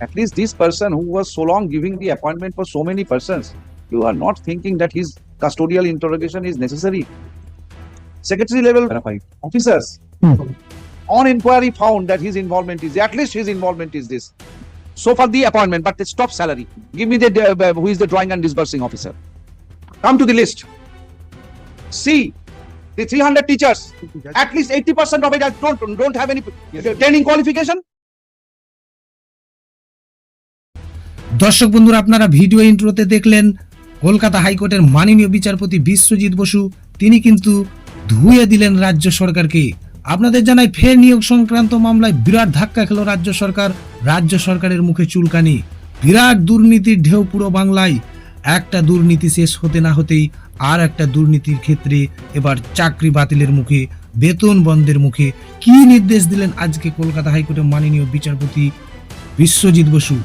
At least this person who was so long giving the appointment for so many persons, you are not thinking that his custodial interrogation is necessary. Secretary level officers on inquiry found that his involvement is at least his involvement is this. So far the appointment, but the stop salary. Give me the uh, who is the drawing and disbursing officer. Come to the list. See the 300 teachers. At least 80% of it don't don't have any training qualification. দর্শক বন্ধুরা, আপনারা video ইন্ট্রোতে দেখলেন, কলকাতা হাইকোর্টের মাননীয় বিচারপতি বিশ্বজিৎ বসু, তিনি কিন্তু ধুয়ে দিলেন রাজ্য সরকারকে। আপনাদের জানাই ফের নিয়োগ সংক্রান্ত মামলায় বিরাট ধাক্কা খেল রাজ্য সরকার, রাজ্য সরকারের মুখে চুলকানি। বিরাট দুর্নীতির ঢেউ পুরো বাংলায়। একটা দুর্নীতি শেষ হতে না হতেই আর একটা দুর্নীতির ক্ষেত্রে এবার চাকরি বাতিলের মুখে, বেতন বন্ধের মুখে। কি নির্দেশ দিলেন আজকে কলকাতা হাইকোর্টের মাননীয় বিচারপতি বিশ্বজিৎ বসু?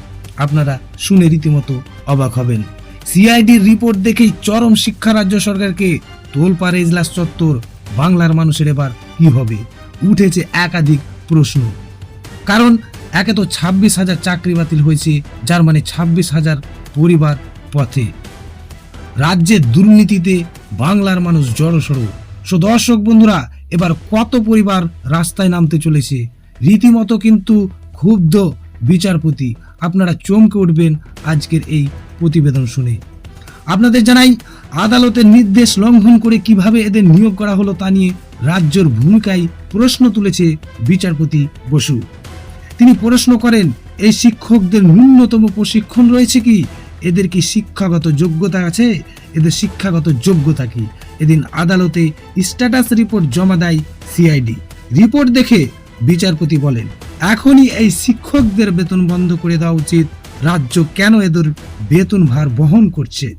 আপনারা শুনে রীতিমতো অবাক হবেন। সিআইডির রিপোর্ট দেখেই চরম শিক্ষা রাজ্য সরকারকে তোলপাড়ে ইজলাস চত্বর বাংলার মানুষের এবার কি হবে? উঠেছে একাধিক প্রশ্ন। কারণ একে তো ছাব্বিশ হাজার চাকরি বাতিল হয়েছে, যার মানে ছাব্বিশ হাজার পরিবার পথে। রাজ্যের দুর্নীতিতে বাংলার মানুষ জড়সড়। সো দর্শক বন্ধুরা, এবার কত পরিবার রাস্তায় নামতে চলেছে? রীতিমতো কিন্তু ক্ষুব্ধ বিচারপতি, আপনারা চমকে উঠবেন আজকের এই প্রতিবেদন শুনে। আপনাদের জানাই, আদালতের নির্দেশ লঙ্ঘন করে কীভাবে এদের নিয়োগ করা হলো তা নিয়ে রাজ্যের ভূমিকায় প্রশ্ন তুলেছে বিচারপতি বসু। তিনি প্রশ্ন করেন, এই শিক্ষকদের ন্যূনতম প্রশিক্ষণ রয়েছে কি? এদের কি শিক্ষাগত যোগ্যতা আছে? এদের শিক্ষাগত যোগ্যতা কি? এদিন আদালতে স্ট্যাটাস রিপোর্ট জমা দেয় সিআইডি। রিপোর্ট দেখে বিচারপতি বলেন এখনই এই শিক্ষকদের বেতন বন্ধ করে দেওয়া উচিত। রাজ্য কেন এদের বেতন ভার বহন করছে?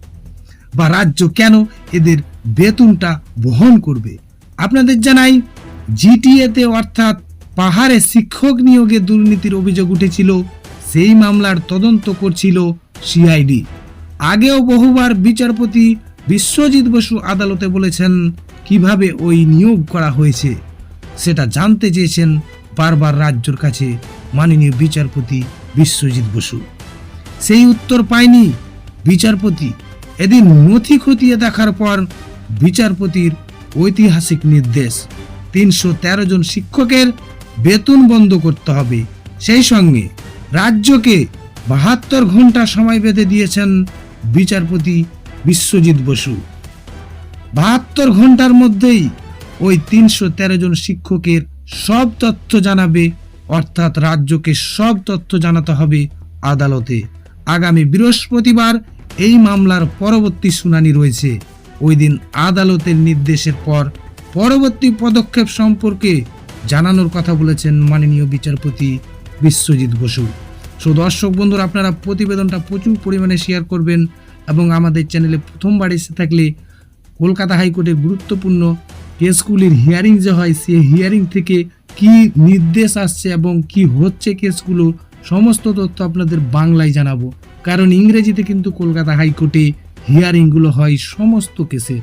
বা রাজ্য কেন এদের বেতনটা বহন করবে? আপনাদের জানাই জিটিএতে অর্থাৎ পাহাড়ে শিক্ষক নিয়োগে দুর্নীতির অভিযোগ উঠেছিল, সেই মামলার তদন্ত করছিল সিআইডি আগেও বহুবার বিচারপতি বিশ্বজিৎ বসু আদালতে বলেছেন, কীভাবে ওই নিয়োগ করা হয়েছে, সেটা জানতে চেয়েছেন বারবার রাজ্যর কাছে মাননীয় বিচারপতি বিশ্বজিৎ বসু। সেই উত্তর পায়নি বিচারপতি। এদিন নথি খতিয়ে দেখার পর বিচারপতির ঐতিহাসিক নির্দেশ, তিনশো তেরো জন শিক্ষকের বেতন বন্ধ করতে হবে। সেই সঙ্গে রাজ্যকে বাহাত্তর ঘণ্টা সময় বেঁধে দিয়েছেন বিচারপতি বিশ্বজিৎ বসু। বাহাত্তর ঘণ্টার মধ্যেই ওই তিনশো তেরো জন শিক্ষকের সব তথ্য জানাবে, অর্থাৎ রাজ্যকে সব তথ্য জানাতে হবে আদালতে। আগামী বৃহস্পতিবার এই মামলার পরবর্তী শুনানি রয়েছে। ওই দিন আদালতের নির্দেশের পর পরবর্তী পদক্ষেপ সম্পর্কে জানানোর কথা বলেছেন মাননীয় বিচারপতি বিশ্বজিৎ বসু। সো দর্শক বন্ধুরা, আপনারা প্রতিবেদনটা প্রচুর পরিমাণে শেয়ার করবেন এবং আমাদের চ্যানেলে প্রথমবার এসে থাকলে কলকাতা হাইকোর্টের গুরুত্বপূর্ণ কেসগুলির হিয়ারিং যে হয়, সে হিয়ারিং থেকে কি নির্দেশ আসছে এবং কি হচ্ছে কেসগুলো, সমস্ত তথ্য আপনাদের বাংলায় জানাব। কারণ ইংরেজিতে কিন্তু কলকাতা হাইকোর্টে হিয়ারিংগুলো হয় সমস্ত কেসে।